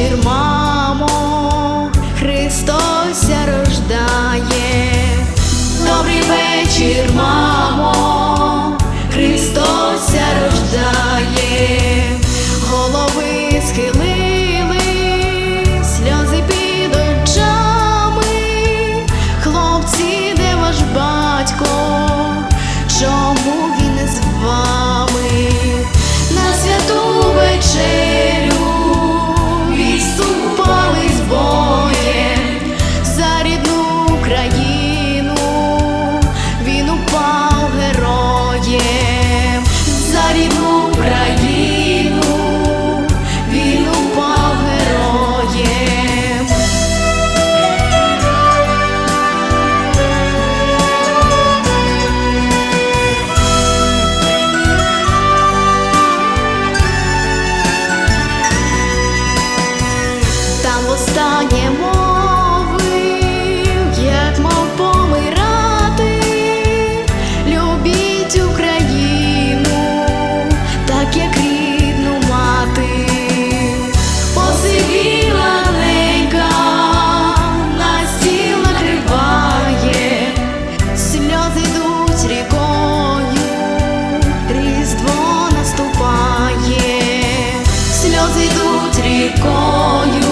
вечір, мамо, Христос рождає, добрий вечір, мамо, Христос рождає, голови схилили, сльози під очами, хлопці, де ваш батько, чому він з вами? На святу вечерю йдуть рікою.